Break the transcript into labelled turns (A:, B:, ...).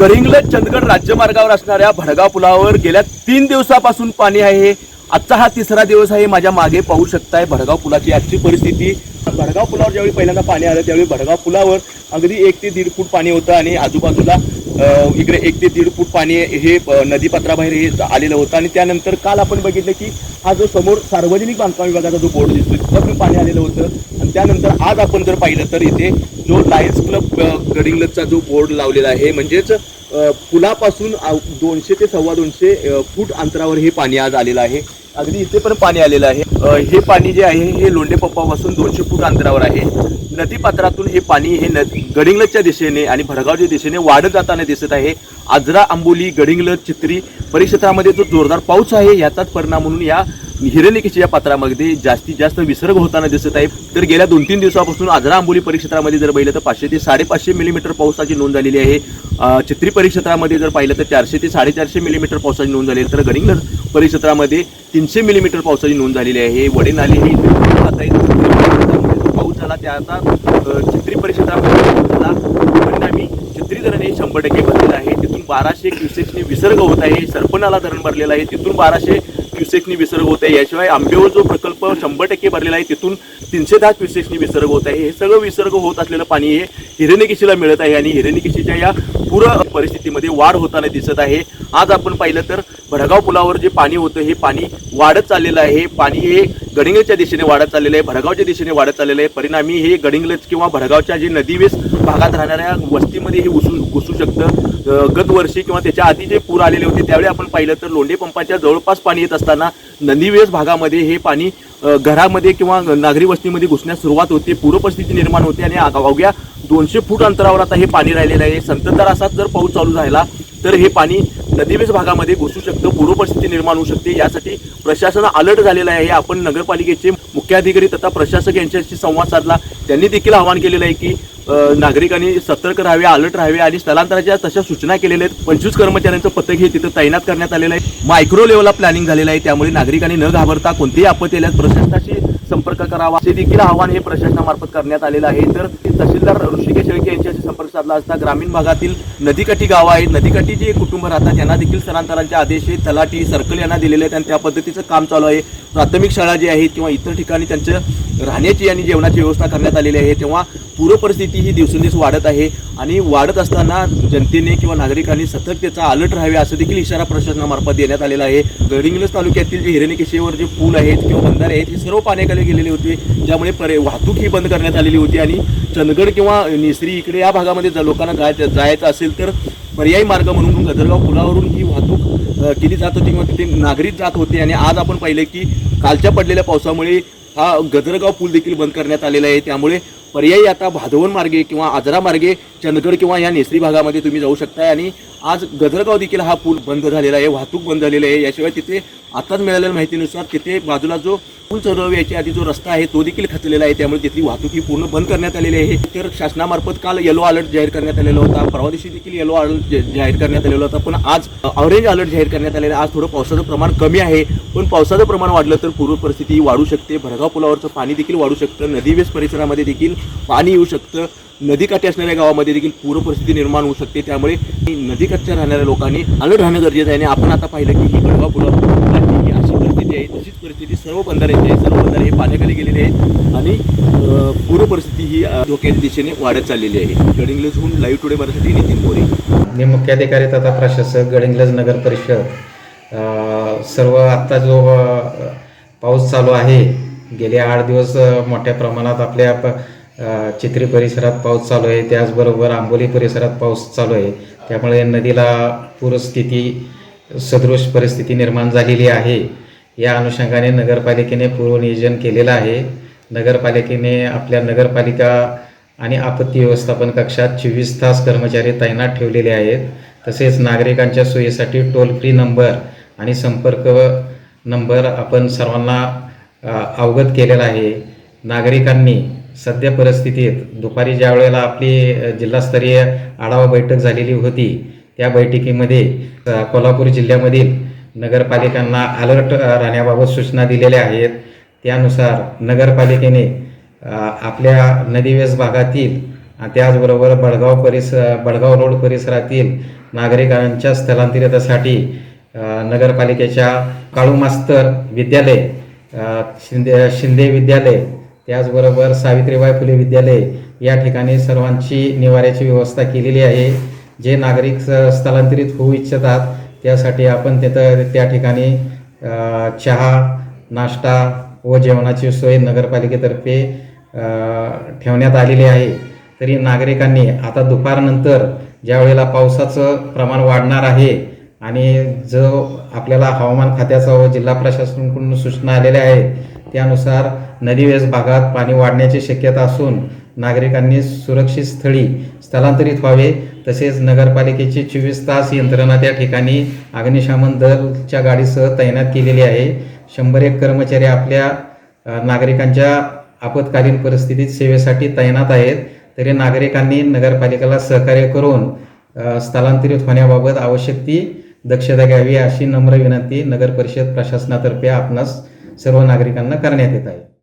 A: करिंगलज चंदगड राज्यमार्गावर असणाऱ्या भडगाव पुलावर गेल्या तीन दिवसापासून पाणी आहे आजचा हा तिसरा दिवस आहे माझ्या मागे पाहू शकताय भडगाव पुलाची आजची परिस्थिती. भडगाव पुलावर ज्यावेळी पहिल्यांदा पाणी आलं त्यावेळी भडगाव पुलावर अगदी एक ते दीड फूट पाणी होतं आणि आजूबाजूला इकडे एक ते दीड फूट पाणी हे नदीपात्राबाहेर हे आलेलं होतं. आणि त्यानंतर काल आपण बघितलं की हा जो समोर सार्वजनिक बांधकाम विभागाचा जो बोर्ड दिसतो तिथं पण पाणी आलेलं होतं. आणि त्यानंतर आज आपण जर पाहिलं तर इथे जो लायन्स क्लब गडिंगलचा जो बोर्ड लावलेला आहे म्हणजेच पुलापासून दोनशे ते सव्वा दोनशे फूट अंतरावर हे पाणी आज आलेलं आहे. अगदी इथे पण पाणी आलेलं आहे. हे पाणी जे आहे हे लोंढे पप्पापासून दोनशे फूट अंतरावर आहे. नदी पात्रातून हे पाणी हे नदी गडिंग्लजच्या दिशेने आणि भडगावच्या दिशेने वाढत जाताना दिसत आहे. आजरा आंबोली गडिंग्लज चित्री परिक्षेत्रामध्ये जो जोरदार पाऊस आहे याचाच परिणाम म्हणून या हिरणिकेच्या पात्रामध्ये जास्तीत जास्त विसर्ग होताना दिसत आहे. तर गेल्या दोन तीन दिवसापासून आजरा आंबोली परिक्षेत्रामध्ये जर पाहिलं तर पाचशे ते साडेपाचशे मिलीमीटर पावसाची नोंद झालेली आहे. चित्री परिक्षेत्रामध्ये जर पाहिलं तर चारशे ते साडेचारशे मिलीमीटर पावसाची नोंद झाली तर गडिंग्लज परिक्षेत्रामध्ये तीनशे मिलीमीटर पावसाची नोंद झालेली आहे. वडे नाले हे पाऊस झाला. त्याचा अ, चित्री परिक्षेत्रामध्ये झाला. परिणामी चित्री धरण हे शंभर टक्के भरलेलं आहे. तिथून बाराशे क्युसेक्सने विसर्ग होत आहे. सरपणाला धरण भरलेलं आहे. तिथून बाराशे क्युसेक्सनी विसर्ग होत आहे. याशिवाय आंबेवर जो प्रकल्प शंभर टक्के भरलेला आहे तिथून तीनशे दहा क्युसेक्सनी विसर्ग होत आहे. हे सगळं विसर्ग होत असलेलं पाणी हे हिरण्यकेशीला मिळत आहे आणि हिरण्यकेशीच्या या पूर परिस्थितीमध्ये वाढ होताना दिसत आहे. आज आपण पाहिलं तर भडगाव पुलावर जे पाणी होतं हे पाणी वाढत चाललेलं आहे. पाणी हे गडिंगच्या दिशेने वाढत चाललेलं आहे भडगावच्या दिशेने वाढत चाललेलं आहे. परिणामी हे गडिंगलच किंवा भडगावच्या जे नदीवेस भागात राहणाऱ्या वस्तीमध्ये हे घुसू घुसू शकतं. गतवर्षी गत वर्षी किंवा त्याच्या आधी जे पूर आलेले होते त्यावेळी आपण पाहिलं तर लोंढे पंपाच्या जवळपास पाणी येत असताना नंदीवेस भागामध्ये हे पाणी घरामध्ये किंवा नागरी वस्तीमध्ये घुसण्यास सुरुवात होते पूरपरिस्थिती निर्माण होते आणि अवघ्या दोनशे फूट अंतरावर आता हे पाणी राहिलेलं आहे. संततधार असाच जर पाऊस चालू राहिला तर हे पाणी नदीवेस भागामध्ये घुसू शकतं पूर्वपरिस्थिती निर्माण होऊ शकते. यासाठी प्रशासन अलर्ट झालेलं आहे. आपण नगरपालिकेचे मुख्याधिकारी तथा प्रशासक यांच्याशी संवाद साधला. त्यांनी देखील आवाहन केलेलं आहे की नागरिकांनी सतर्क राहावे अलर्ट राहावे आणि स्थलांतराच्या तशा सूचना केलेल्या आहेत. पंचवीस कर्मचाऱ्यांचं पथक हे तिथं तैनात करण्यात आलेलं आहे. मायक्रो लेवलला प्लॅनिंग झालेलं आहे. त्यामुळे नागरिकांनी न घाबरता कोणतीही आपत्ती आल्यास प्रशासनाशी संपर्क करावा. असे देखील आवाहन हे प्रशासनामार्फत करण्यात आलेलं आहे. तर तहसीलदार ऋषिकेश शेळके यांच्याशी साधला असता. ग्रामीण भागातील नदीकाठी गावं आहेत. नदीकाठी जे कुटुंब राहतात यांना देखील स्थलांतरांचे आदेश हे तलाठी सर्कल यांना दिलेले आहेत आणि त्या पद्धतीचं काम चालू आहे. प्राथमिक शाळा जी आहेत किंवा इतर ठिकाणी त्यांचं राहण्याची आणि जेवणाची व्यवस्था करण्यात आलेली आहे. तेव्हा पूर परिस्थिती ही दिवसेंदिवस वाढत आहे आणि वाढत असताना जनतेने किंवा नागरिकांनी सतर्कतेचा अलर्ट राहावे असं देखील इशारा प्रशासनामार्फत देण्यात आलेला आहे. गडिंग्लज तालुक्यातील जे हिरण्यकेशीवर जे पूल आहेत किंवा बंधारे आहेत हे सर्व पाण्याखाली गेलेले होते. ज्यामुळे परे वाहतूक ही बंद करण्यात आलेली होती आणि चंदगड किंवा निसरी इकडे या भागामध्ये जर लोकांना जायचं जायचं असेल तर पर्यायी मार्ग म्हणून गजरगाव पुलावरून ही वाहतूक केली जात होती किंवा तिथे नागरिक जात होते. आणि आज आपण पाहिले की कालच्या पडलेल्या पावसामुळे हा गजरगाव पूल देखील बंद करण्यात आलेला आहे. त्यामुळे पर्यायी आता भादवन मार्गे किंवा आजरा मार्गे चंदगड किंवा या नेसरी भागामध्ये तुम्ही जाऊ शकताय. आणि आज गजरगाव देखील हा पूल बंद झालेला आहे वाहतूक बंद झालेली आहे. याशिवाय तिथे आताच मिळालेल्या माहितीनुसार तिथे बाजूला जो पूल चढव याच्या आधी जो रस्ता आहे तो देखील खचलेला आहे. त्यामुळे तिथली वाहतूक ही पूर्ण बंद करण्यात आलेली आहे. तर शासनामार्फत काल येलो अलर्ट जाहीर करण्यात आलेला होता. परवा दिवशी देखील येलो अलर्ट जाहीर करण्यात आलेला होता. पण आज ऑरेंज अलर्ट जाहीर करण्यात आलेला आहे. आज थोडं पावसाचं प्रमाण कमी आहे. पण पावसाचं प्रमाण वाढलं तर पूर्व परिस्थिती वाढू शकते. भडगाव पुलावरचं पाणी देखील वाढू शकतं. नदीवेस परिसरामध्ये देखील पाणी येऊ शकतं. नदीकाठी असणाऱ्या गावामध्ये देखील पूरपरिस्थिती निर्माण होऊ शकते. त्यामुळे नदीकाठच्या राहणाऱ्या लोकांनी अलर्ट राहणं गरजेचं आहे. आणि आपण आता पाहिलं की ही गडवा पुढं ही अशी परिस्थिती आहे. तशीच परिस्थिती सर्व बंधाऱ्यांची आहे. सर्व बंधारे हे पाण्याखाली गेलेले आहेत. आणि पूरपरिस्थिती परिस्थिती ही धोक्याच्या दिशेने वाढत चाललेली आहे. गडिंग्लजहून लाईव्ह टुडे मराठी नितीन मोरे
B: मी मुख्याधिकारी तथा प्रशासक गडिंग्लज नगर परिषद. सर्व आत्ता जो पाऊस चालू आहे गेले आठ दिवस मोठ्या प्रमाणात आपल्या प- चित्री परिसरात पाऊस चालू आहे. त्याचबरोबर आंबोली परिसरात पाऊस चालू आहे. त्यामुळे नदीला पूरस्थिती सदृश परिस्थिती निर्माण झालेली आहे. या अनुषंगाने नगरपालिकेने पूर्वनियोजन केलेलं आहे. नगरपालिकेने आपल्या नगरपालिका आणि आपत्ती व्यवस्थापन कक्षात चोवीस तास कर्मचारी तैनात ठेवलेले आहेत. तसेच नागरिकांच्या सोयीसाठी टोल फ्री नंबर आणि संपर्क नंबर आपण सर्वांना अवगत केलेला आहे. नागरिकांनी सध्या परिस्थितीत दुपारी ज्या वेळेला आपली जिल्हास्तरीय आढावा बैठक झालेली होती त्या बैठकीमध्ये कोल्हापूर जिल्ह्यामधील नगरपालिकांना अलर्ट राहण्याबाबत सूचना दिलेल्या आहेत. त्यानुसार नगरपालिकेने आपल्या नदीवेस भागातील आणि त्याचबरोबर बडगाव परिस बडगाव रोड परिसरातील नागरिकांच्या स्थलांतरितासाठी नगरपालिकेच्या काळू मास्तर विद्यालय शिंदे शिंदे विद्यालय त्याचबरोबर सावित्रीबाई फुले विद्यालय या ठिकाणी सर्वांची निवाऱ्याची व्यवस्था केलेली आहे. जे नागरिक स्थलांतरित होऊ इच्छितात त्यासाठी आपण तिथं त्या ठिकाणी चहा नाश्ता व जेवणाची सोय नगरपालिकेतर्फे ठेवण्यात आलेली आहे. तरी नागरिकांनी आता दुपारनंतर ज्या वेळेला पावसाचं प्रमाण वाढणार आहे आणि जो आपल्याला हवामान खात्याचा व जिल्हा प्रशासनाकडून सूचना आलेल्या आहेत त्यानुसार नदीवेस भागात पाणी वाढण्याची शक्यता असून नागरिकांनी सुरक्षित स्थळी स्थलांतरित व्हावे. तसेच नगरपालिकेची चोवीस तास यंत्रणा त्या ठिकाणी अग्निशमन दलच्या गाडीसह तैनात केलेली आहे. शंभर एक कर्मचारी आपल्या नागरिकांच्या आपत्कालीन परिस्थितीत सेवेसाठी तैनात आहेत. तरी नागरिकांनी नगरपालिकेला सहकार्य करून स्थलांतरित होण्याबाबत आवश्यक ती दक्षता घ्यावी अशी नम्र विनंती नगर परिषद प्रशासनातर्फे आपणास सर्व नागरिकांना करण्यात येत आहे.